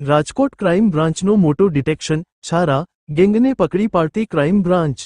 Rajkot crime બ્રાન્ચનો મોટો detection, છારા, ગેંગને પકડી પાડતી ક્રાઇમ બ્રાન્ચ.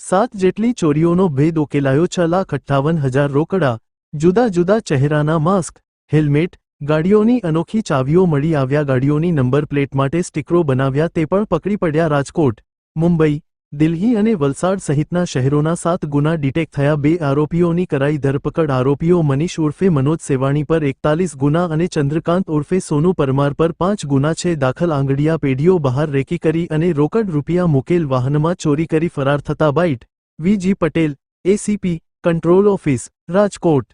સાત જેટલી ચોરીઓનો ભેદ ઉકેલાયો છ લાખ અઠ્ઠાવન હજાર રોકડા, જુદા જુદા ચહેરાના માસ્ક, હેલ્મેટ, ગાડીઓની અનોખી ચાવીઓ મળી આવ્યા ગાડીઓની નંબર પ્લેટ માટે સ્ટીકરો બનાવ્યા તે પણ પકડી પડ્યા રાજકોટ, મુંબઈ દિલ્હી અને વલસાડ સહિતના શહેરોના સાત ગુના ડિટેક્ટ થયા બે આરોપીઓની કરાઈ ધરપકડ. આરોપીઓ મનીષ ઉર્ફે મનોજ સેવાણી પર એકતાલીસ ગુના અને ચંદ્રકાંત ઉર્ફે સોનુ પરમાર પર પાંચ ગુના છે. દાખલ આંગડિયા પેઢીઓ બહાર રેકી કરી અને રોકડ રૂપિયા મુકેલ વાહનમાં ચોરી કરી ફરાર થતા bite. V G Patel ACP control office, Rajkot.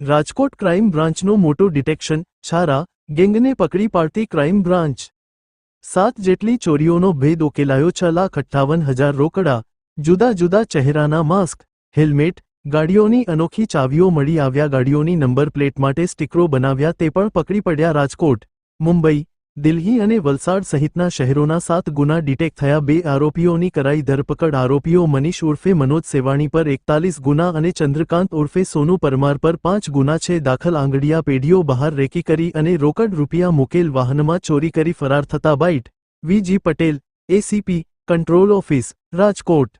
Rajkot crime બ્રાન્ચનો મોટો ડિટેક્શન, છારા, ગેંગને પકડી પાડતી ક્રાઇમ બ્રાન્ચ. સાત જેટલી ચોરીઓનો ભેદ ઉકેલાયો છ લાખ અઠ્ઠાવન હજાર રોકડા, જુદા જુદા ચહેરાના માસ્ક, હેલ્મેટ, ગાડીઓની અનોખી ચાવીઓ મળી આવ્યા, ગાડીઓની નંબર પ્લેટ માટે સ્ટીકરો બનાવ્યા, તે પણ પકડી પડ્યા રાજકોટ, મુંબઈ દિલ્હી અને વલસાડ સહિતના શહેરોના સાત ગુના ડિટેક્ટ થયા બે આરોપીઓની કરાઈ ધરપકડ. આરોપીઓ મનીષ ઉર્ફે મનોજ સેવાણી પર એકતાલીસ ગુના અને ચંદ્રકાંત ઉર્ફે સોનુ પરમાર પર પાંચ ગુના છે. દાખલ આંગડિયા પેઢીઓ બહાર રેકી કરી અને રોકડ રૂપિયા મુકેલ વાહનમાં ચોરી કરી ફરાર થતા bite. V G Patel ACP control office Rajkot.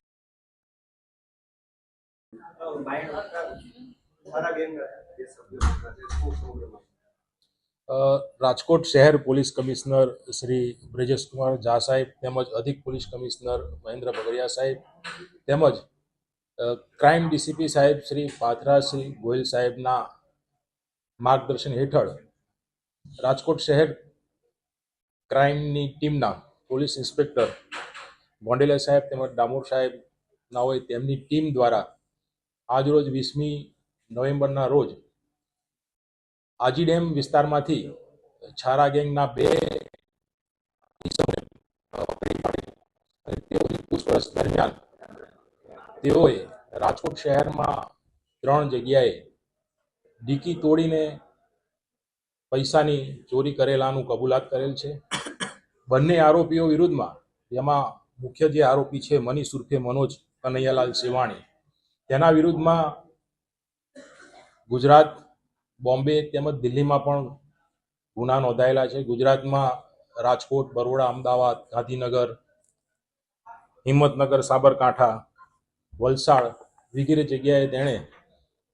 હતા તે શું પ્રોબ્લેમ અ, રાજકોટ શહેર પોલીસ કમિશનર શ્રી બ્રજેશકુમાર ઝા સાહેબ તેમજ અધિક પોલીસ કમિશનર મહેન્દ્ર બગડિયા સાહેબ તેમજ ક્રાઇમ ડીસીપી સાહેબ શ્રી પાથરા શ્રી ગોયલ સાહેબના માર્ગદર્શન હેઠળ રાજકોટ શહેર ક્રાઇમની ટીમના પોલીસ ઇન્સ્પેક્ટર ભોંડેલા સાહેબ તેમજ ડામોર સાહેબના હોય તેમની ટીમ દ્વારા આજરોજ વીસમી નવેમ્બરના રોજ આજી ડેમ વિસ્તારમાંથી છારા ગેંગના બે તેઓની પૂછપરછ દરમિયાન તેઓએ રાજકોટ શહેરમાં ત્રણ જગ્યાએ ડીકી તોડીને પૈસાની ચોરી કરેલાનું કબૂલાત કરેલ છે. બંને આરોપીઓ વિરુદ્ધમાં તેમાં મુખ્ય જે આરોપી છે મનીષ ઉર્ફે મનોજ કનૈયાલાલ સેવાણી તેના વિરુદ્ધમાં ગુજરાત બોમ્બે તેમજ દિલ્હીમાં પણ ગુના નોંધાયેલા છે. ગુજરાતમાં રાજકોટ, બરોડા, અમદાવાદ, ગાંધીનગર, હિંમતનગર, સાબરકાંઠા, વલસાડ વગેરે જગ્યાએ તેણે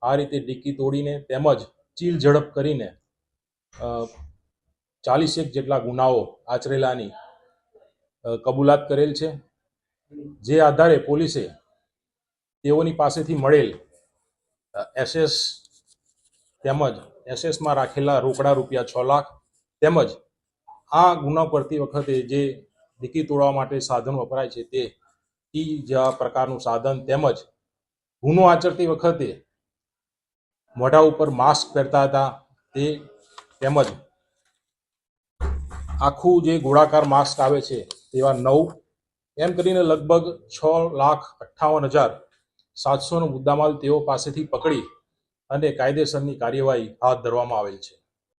આ રીતે ડિક્કી તોડીને તેમજ ચીલ ઝડપ કરીને ચાલીસેક જેટલા ગુનાઓ આચરેલાની કબૂલાત કરેલ છે. જે આધારે પોલીસે તેઓની પાસેથી મળેલ એસએસ તેમજ એસએસમાં રાખેલા રોકડા રૂપિયા છ લાખ, તેમજ આ ગુનો કરતી વખતે જે ડીકી તોડવા માટે સાધન વપરાય છે તે ઈ જેવા પ્રકારનું સાધન તેમજ ગુનો આચરતી વખતે મોઢા ઉપર માસ્ક પહેરતા હતા તે તેમજ આખું જે ગોળાકાર માસ્ક આવે છે તેવા નવ, એમ કરીને લગભગ છ લાખ અઠ્ઠાવન હજાર સાતસોનો મુદ્દામાલ તેઓ પાસેથી પકડી અને કાયદેસરની કાર્યવાહી હાથ ધરવામાં આવેલ છે.